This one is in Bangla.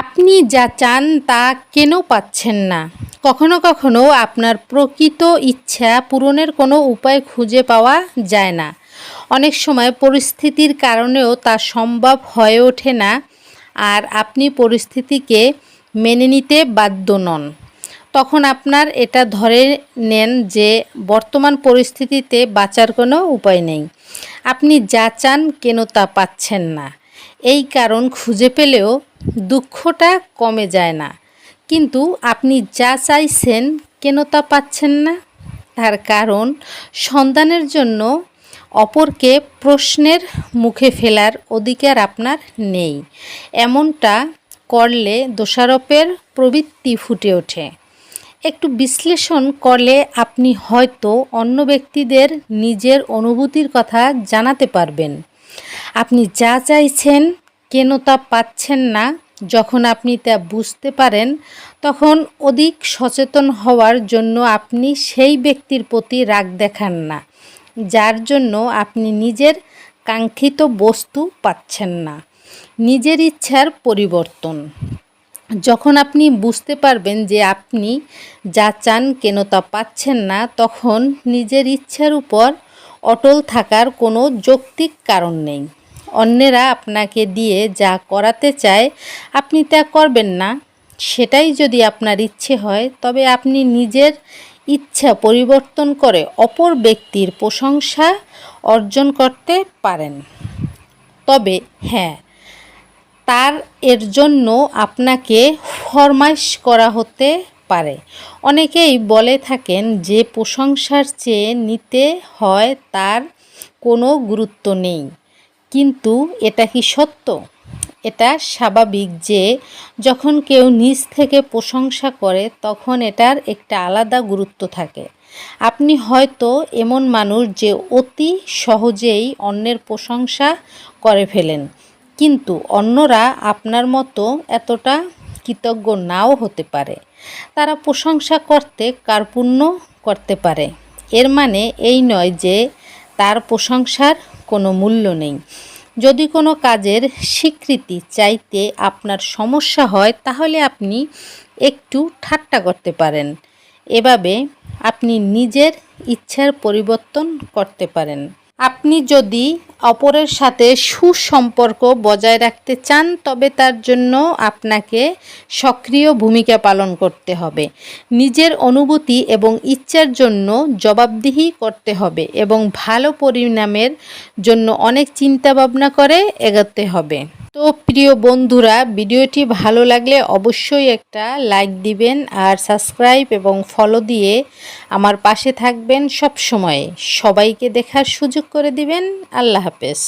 আপনি যা চান তা কেন পাচ্ছেন না? কখনো কখনো আপনার প্রকৃত ইচ্ছা পূরণের কোনো উপায় খুঁজে পাওয়া যায় না। অনেক সময় পরিস্থিতির কারণেও তা সম্ভব হয়ে ওঠে না আর আপনি পরিস্থিতিকে মেনে নিতে বাধ্য নন। তখন আপনার এটা ধরে নেন যে বর্তমান পরিস্থিতিতে বাঁচার কোনো উপায় নেই। আপনি যা চান কেন তা পাচ্ছেন না। এই কারণ খুঁজে পেলেও দুঃখটা কমে যায় না। কিন্তু আপনি যা চাইছেন কেন তা পাচ্ছেন না? তার কারণ সন্তানের জন্য অপরকে প্রশ্নের মুখে ফেলার অধিকার আপনার নেই। এমনটা করলে দোষারোপের প্রবৃত্তি ফুটে ওঠে। একটু বিশ্লেষণ করলে আপনি হয়তো অন্য ব্যক্তিদের নিজের অনুভূতির কথা জানাতে পারবেন। আপনি যা চাইছেন, কেন তা পাচ্ছেন না, যখন আপনি তা বুঝতে পারেন, তখন অধিক সচেতন হওয়ার জন্য আপনি সেই ব্যক্তির প্রতি রাগ দেখান না, যার জন্য আপনি নিজের কাঙ্ক্ষিত বস্তু পাচ্ছেন না। নিজের ইচ্ছার পরিবর্তন। যখন আপনি বুঝতে পারবেন যে আপনি যা চান, কেন তা পাচ্ছেন না, তখন নিজের ইচ্ছার উপর অটল থাকার কোনো যৌক্তিক কারণ নেই। অন্যেরা আপনাকে দিয়ে যা করাতে চায়, আপনি তা করবেন না। সেটাই যদি আপনার ইচ্ছে হয়, তবে আপনি নিজের ইচ্ছা পরিবর্তন করে অপর ব্যক্তির প্রশংসা অর্জন করতে পারেন। তবে হ্যাঁ তার এর জন্য আপনাকে ফরমাইশ করা হতে পারে। অনেকেই বলে থাকেন যে প্রশংসার চেয়ে নিতে হয় তার কোনো গুরুত্ব নেই। কিন্তু এটা কি সত্য? এটা স্বাভাবিক যে, যখন কেউ নিজ থেকে প্রশংসা করে, তখন এটার একটা আলাদা গুরুত্ব থাকে। আপনি হয়তো এমন মানুষ যে অতি সহজেই অন্যের প্রশংসা করে ফেলেন, কিন্তু অন্যরা আপনার মতো এতটা কৃতজ্ঞ নাও হতে পারে। তারা প্রশংসা করতে কার্পুণ্য করতে পারে। এর মানে এই নয় যে তার প্রশংসার কোনো মূল্য নেই। যদি কোনো কাজের স্বীকৃতি চাইতে আপনার সমস্যা হয়, তাহলে আপনি একটু ঠাট্টা করতে পারেন। এভাবে আপনি নিজের ইচ্ছার পরিবর্তন করতে পারেন। আপনি যদি অপরের সাথে সুসম্পর্ক বজায় রাখতে চান, তবে তার জন্য আপনাকে সক্রিয় ভূমিকা পালন করতে হবে। নিজের অনুভূতি এবং ইচ্ছার জন্য জবাবদিহি করতে হবে এবং ভালো পরিণামের জন্য অনেক চিন্তাভাবনা করে এগোতে হবে। তো প্রিয় বন্ধুরা, ভিডিওটি ভালো লাগলে অবশ্যই একটা লাইক দিবেন আর সাবস্ক্রাইব এবং ফলো দিয়ে আমার পাশে থাকবেন সব সময় সবাইকে দেখার সুযোগ করে দিবেন। আল্লাহ হাফেজ।